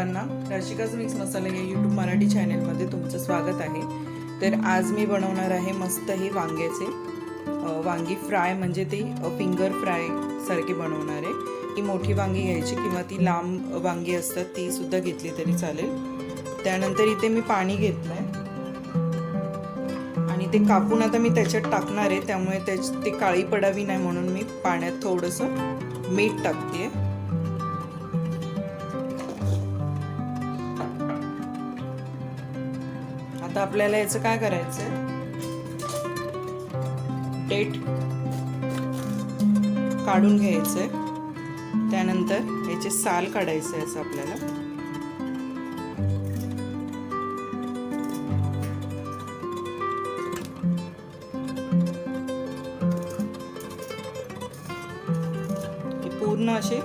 सर्वांना राशिकाज मिक्स मसाला या यूट्यूब मराठी चॅनेलमध्ये तुमचं स्वागत आहे. तर आज मी बनवणार आहे मस्त हे वांग्याचे वांगी फ्राय म्हणजे ते फिंगर फ्राय सारखे बनवणार आहे. ही मोठी वांगी घ्यायची किंवा ती लांब वांगी असतात ती सुद्धा घेतली तरी चालेल. त्यानंतर इथे मी पाणी घेतलं आहे आणि ते कापून आता मी त्याच्यात टाकणार आहे त्यामुळे त्याच ते काळी पडावी नाही म्हणून मी पाण्यात थोडंसं मीठ टाकते आहे आता आपल्याला याचं काय करायचं डेट काढून घ्यायचं त्यानंतर याचे साल काढायचं आहे असं आपल्याला. पूर्ण असे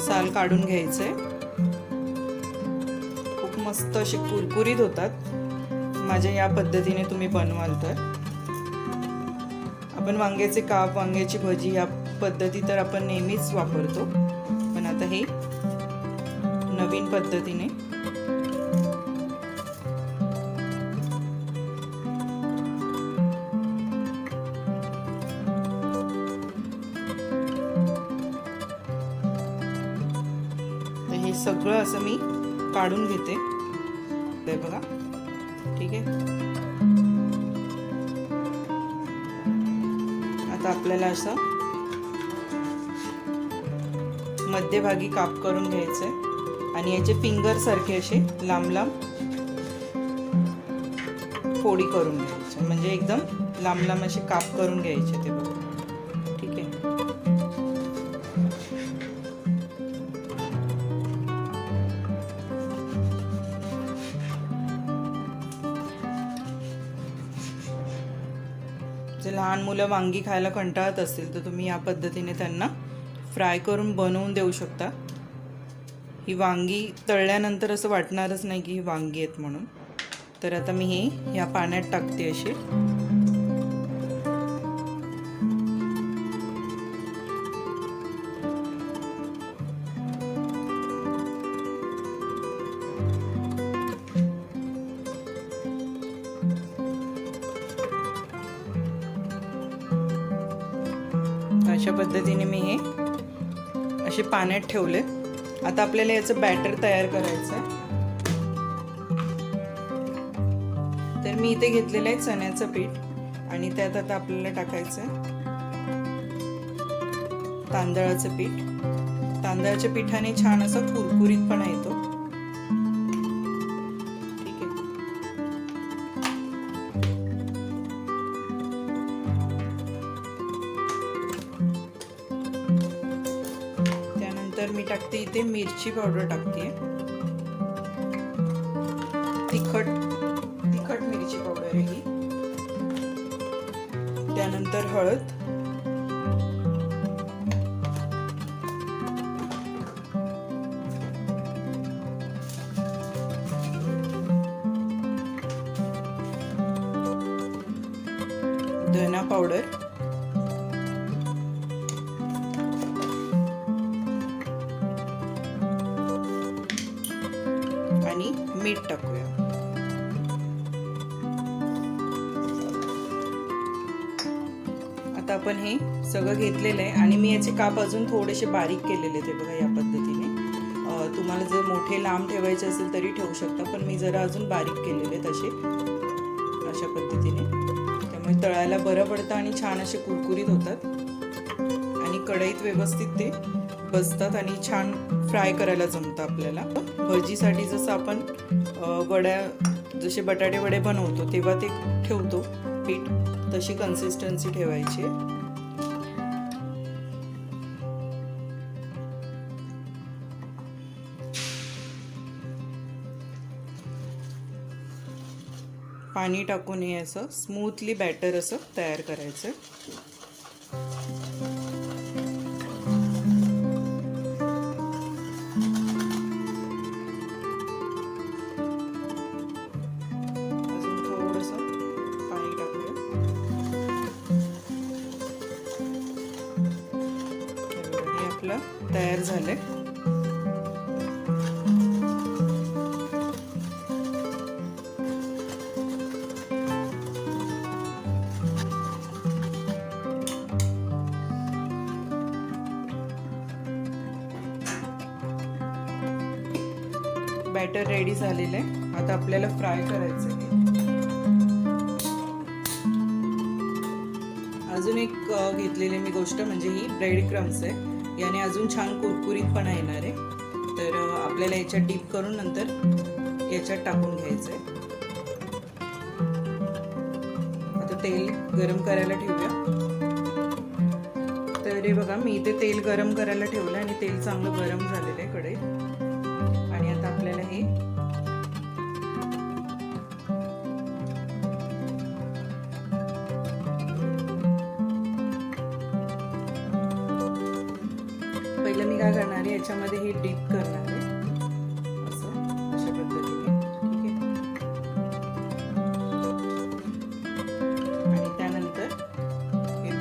साल काढून घ्यायचे मस्त असे कुरकुरीत होतात. माझ्या या पद्धतीने तुम्ही बनवाल तर. आपण वांग्याचे काप वांग्याची भजी या पद्धती तर आपण नेहमीच वापरतो. पण आता हे नवीन पद्धतीने. हे सगळं असं मी काढून घेते. ते बघा. ठीक आहे. आता आपल्याला असं मध्यभागी काप करून घ्यायचंय. आणि याचे फिंगर सारखे असे लांब लांब फोडी करून घ्यायचे. म्हणजे एकदम लांब लांब असे काप करून घ्यायचे ते बघा. जे लहान मुलं वांगी खायला कंटाळत असतील तर तुम्ही या पद्धतीने त्यांना फ्राय करून बनवून देऊ शकता. ही वांगी तळल्यानंतर असं वाटणारच नाही की ही वांगी आहेत म्हणून. तर आता मी हे ह्या पाण्यात टाकते अशी. अशा पद्धतीने मी हे असे पाण्यात ठेवले. आता आपल्याला याचं बॅटर तयार करायचं आहे तर मी इथे घेतलेलं आहे चण्याचं पीठ आणि त्यात आता आपल्याला टाकायचं आहे तांदळाचं पीठ. तांदळाच्या पिठाने छान असा कुरकुरीतपणा येतो. मी टाकते इथे मिरची पावडर टाकते. तिखट तिखट मिरची पावडर ही. त्यानंतर हळद. मीठ टाकूया. आता आपण हे सगळं घेतलेलं आहे आणि मी याचे काप अजून थोडेसे बारीक केलेले ते बघा या पद्धतीने. तुम्हाला जर मोठे लांब ठेवायचे असेल तरी ठेवू शकता पण मी जरा अजून बारीक केलेले तसे अशा पद्धतीने. त्यामुळे तळायला बरं पडतं आणि छान असे कुरकुरीत होतात. आणि कढईत व्यवस्थित ते बसतात आणि छान फ्राय करायला जमतं आपल्याला. भजीसाठी जसं आपण वड्या जसे बटाटे वडे बनवतो तेव्हा ते ठेवतो पीठ. तशी कन्सिस्टन्सी ठेवायची. पाणी टाकून हे असं स्मूथली बॅटर असं तयार करायचं. आपलं तयार झालं आहे बॅटर रेडी झालेलं आहे. आता आपल्याला फ्राय करायचं आहे. अजून एक घेतलेली मी गोष्ट म्हणजे ही ब्रेड क्रम्स आहे. याने अजून छान कुरकुरीतपणा येणार आहे. तर आपल्याला याच्यात डीप करून नंतर याच्यात टाकून घ्यायचं आहे आता तेल गरम करायला ठेवूया. तर हे बघा मी इथे तेल गरम करायला ठेवलं आणि तेल चांगलं गरम झालेलं आहे कडे याच्यामध्ये हे डीप करणार आहे. असं अशा पद्धतीने. ठीक आहे? आणि त्यानंतर हे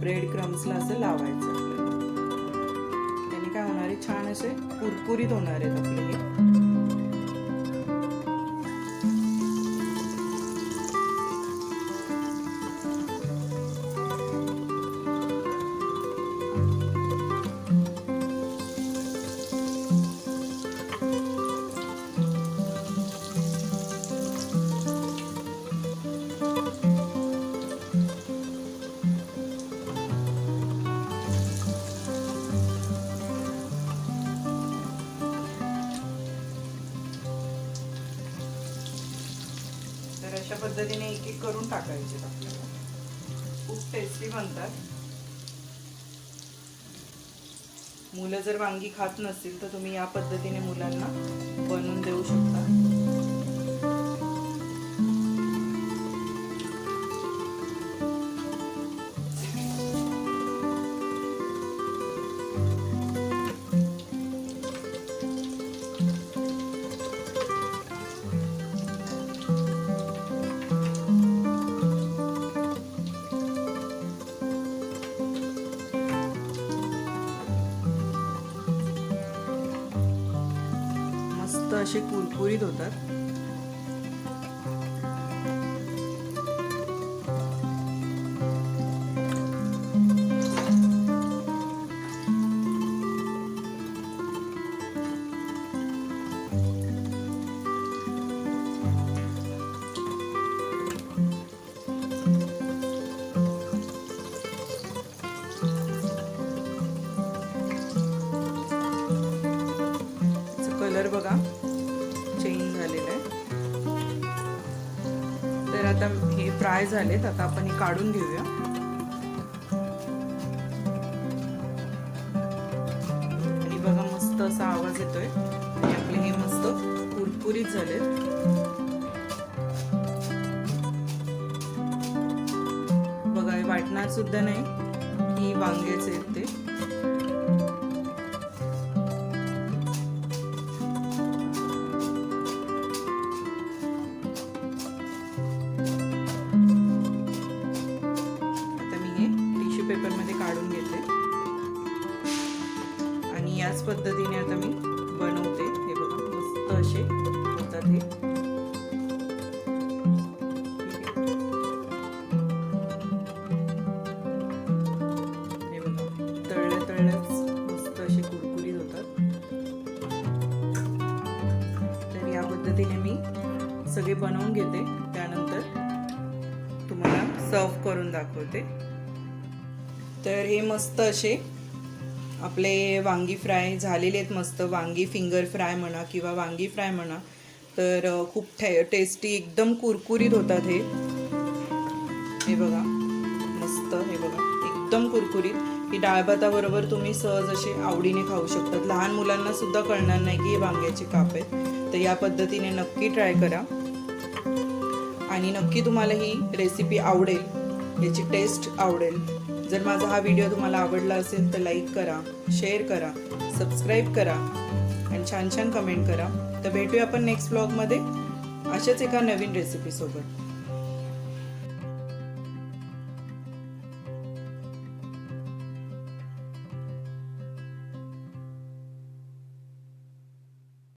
ब्रेड क्रम्सला असं लावायचं आपल्याला. त्याने काय होणार आहे? छान असे कुरकुरीत होणार आहेत आपले हे. पद्धतीने एक एक करून टाकायचे आपल्याला. खूप टेस्टी बनतात. मुलं जर वांगी खात नसतील तर तुम्ही या पद्धतीने मुलांना बनवून देऊ शकता. मस्त असे कुरकुरीत होतात. फ्राय झालेत आता आपण हे काढून घेऊया. आणि बघा मस्त असा आवाज येतोय. आणि आपले हे मस्त कुरकुरीत झालेत. बघा हे वाटणार सुद्धा नाही की वांग्याचे आहेत ते. असे होतात हे तळल्या तळल्याच मस्त असे कुरकुरीत होतात. तर या पद्धतीने मी सगळे बनवून घेते. त्यानंतर तुम्हाला सर्व करून दाखवते. तर हे मस्त असे आपले वांगी फ्राय झालेले आहेत मस्त. वांगी फिंगर फ्राय म्हणा किंवा वांगी फ्राय म्हणा. तर खूप ठे टेस्टी एकदम कुरकुरीत होतात हे. हे बघा. मस्त हे बघा. एकदम कुरकुरीत. ही डाळभाताबरोबर तुम्ही सहज असे आवडीने खाऊ शकतात. लहान मुलांना सुद्धा कळणार नाही की हे वांग्याचे काप आहेत. तर या पद्धतीने नक्की ट्राय करा. आणि नक्की तुम्हाला ही रेसिपी आवडेल. याची टेस्ट आवडेल. जर माझा हा व्हिडिओ तुम्हाला आवडला असेल तर लाईक करा शेअर करा सबस्क्राईब करा आणि छान छान कमेंट करा. तर भेटूया आपण नेक्स्ट ब्लॉगमध्ये अशाच एका नवीन रेसिपीसोबत